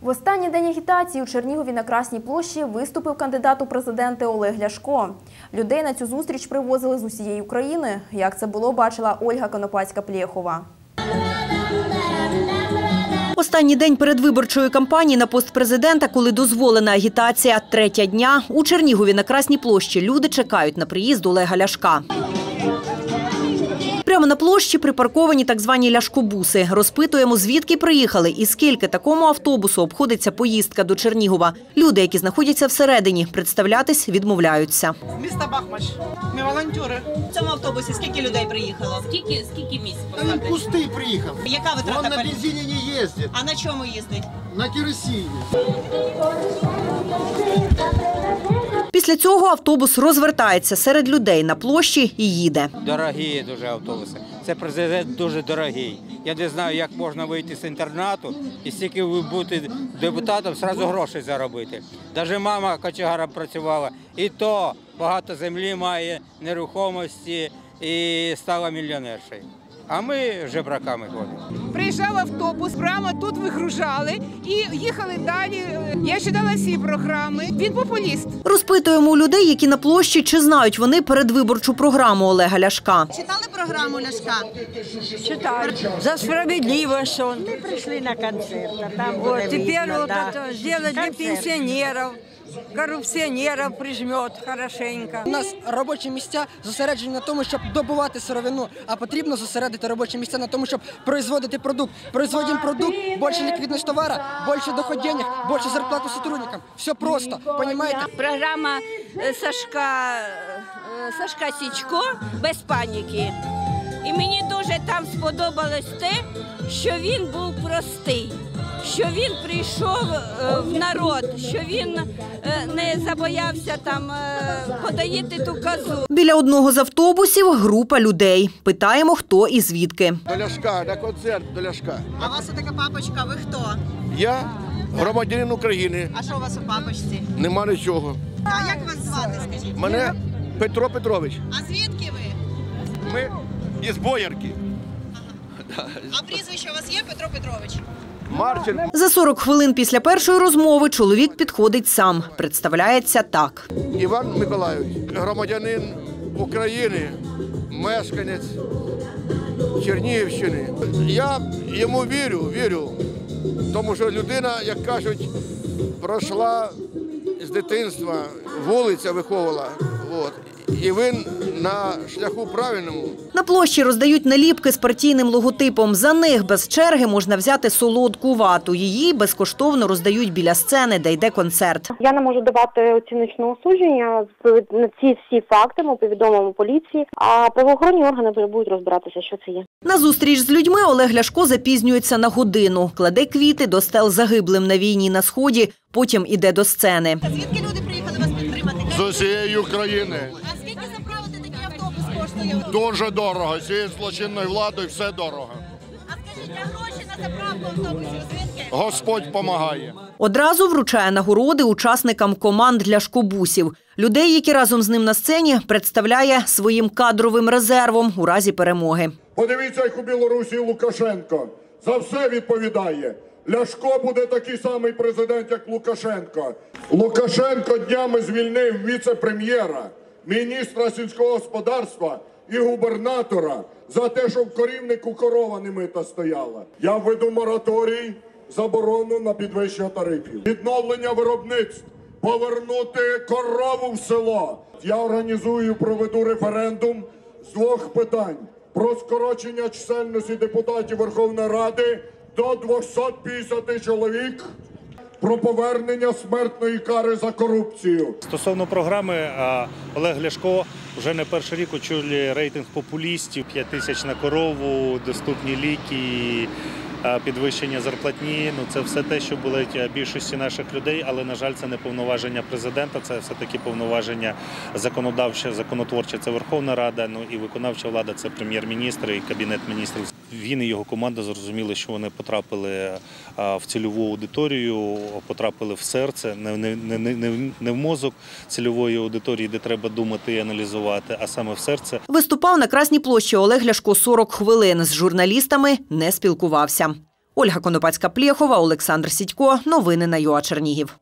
В останній день агітації у Чернігові на Красній площі виступив кандидат у президенти Олег Ляшко. Людей на цю зустріч привозили з усієї України. Як це було, бачила Ольга Конопацька-Плєхова. Останній день передвиборчої кампанії на пост президента, коли дозволена агітація третя дня, у Чернігові на Красній площі люди чекають на приїзд Олега Ляшка. Прямо на площі припарковані так звані ляшкобуси. Розпитуємо, звідки приїхали і скільки такому автобусу обходиться поїздка до Чернігова. Люди, які знаходяться всередині, представлятись відмовляються. З міста Бахмач. Ми волонтери. В цьому автобусі скільки людей приїхало? Скільки, скільки місць он поставити? пустый. Яка витрата на палива? бензине не ездит, А на чому їздить? на керосине. Після цього автобус розвертається серед людей на площі і їде. Дорогі дуже автобуси. Це президент дуже дорогий. Я не знаю, як можна вийти з інтернату і стільки бути депутатом, одразу грошей заробити. Навіть мама кочегаром працювала, і то багато землі має, нерухомості і стала мільйонершею. А ми жебраками ходимо. Приїжджав автобус, прямо тут вигружали і їхали далі. Я читала всі програми. Він популіст. Розпитуємо у людей, які на площі, чи знають вони передвиборчу програму Олега Ляшка. Читали програму Ляшка? За справедливость он. Мы пришли на концерт, а там Вот было теперь видно, вот да. это сделать для Концерт. пенсионеров, коррупционеров прижмет хорошенько. У нас робочі місця зосереджені на тому, щоб добувати сировину, а потрібно зосередити робочі місця на тому, щоб производити продукт. Производимо продукт, більше ліквідність товара, більше доход денег, більше зарплату сотрудникам. Все просто, понимаете? Программа э, Сашка, э, Сашка Січко без паніки. І мені дуже там сподобалось те, що він був простий, що він прийшов е, в народ, що він е, не забоявся там е, подаїти ту казу. Біля одного з автобусів група людей. Питаємо, хто і звідки. До Ляшка, на концерт до Ляшка. А у вас така папочка, ви хто? Я громадянин України, А що у вас у папочці? нема нічого. А як вас звати, скажіть? Мене Петро Петрович. А звідки ви? Ми із Боярки. А прізвище у вас є Петро Петрович? Марченко. За 40 хвилин після першої розмови чоловік підходить сам. Представляється так. Іван Миколайович, громадянин України, мешканець Чернігівщини. Я йому вірю, вірю, тому що людина, як кажуть, пройшла з дитинства, вулиця виховувала. От. І він на шляху правильному. На площі роздають наліпки з партійним логотипом. За них без черги можна взяти солодку вату. Її безкоштовно роздають біля сцени, де йде концерт. Я не можу давати оціночного судження. На ці всі факти ми повідомимо поліції, а правоохоронні органи будуть розбиратися, що це є. На зустріч з людьми Олег Ляшко запізнюється на годину. Кладе квіти до стел загиблим на війні на сході. Потім іде до сцени. Звідки люди приїхали вас підтримати? З усієї України дуже дорого. З цією злочинною владою все дорого. А скажіть, а гроші на заправку автобусів звідки? Господь помагає. Одразу вручає нагороди учасникам команд Ляшкобусів. Людей, які разом з ним на сцені, представляє своїм кадровим резервом у разі перемоги. Подивіться, як у Білорусі Лукашенко за все відповідає. Ляшко буде такий самий президент, як Лукашенко. Лукашенко днями звільнив віце-прем'єра, міністра сільського господарства і губернатора за те, що в корівнику корова не мита стояла. Я введу мораторій, заборону на підвищення тарифів, відновлення виробництв, повернути корову в село. Я організую, проведу референдум з двох питань: про скорочення чисельності депутатів Верховної Ради до 250 чоловік. Про повернення смертної кари за корупцію. Стосовно програми, Олег Ляшко вже не перший рік очолює рейтинг популістів, 5 тисяч на корову, доступні ліки, підвищення зарплатні. Ну це все те, що болить більшості наших людей, але на жаль, це не повноваження президента, це все таки повноваження законодавче, законотворче. Це Верховна Рада. Ну і виконавча влада це прем'єр-міністр і кабінет міністрів. Він і його команда зрозуміли, що вони потрапили в цільову аудиторію, потрапили в серце, не, не, не, не, в мозок цільової аудиторії, де треба думати і аналізувати, а саме в серце. Виступав на Красній площі Олег Ляшко 40 хвилин. З журналістами не спілкувався. Ольга Конопацька-Плєхова, Олександр Сідько. Новини на ЮА Чернігів.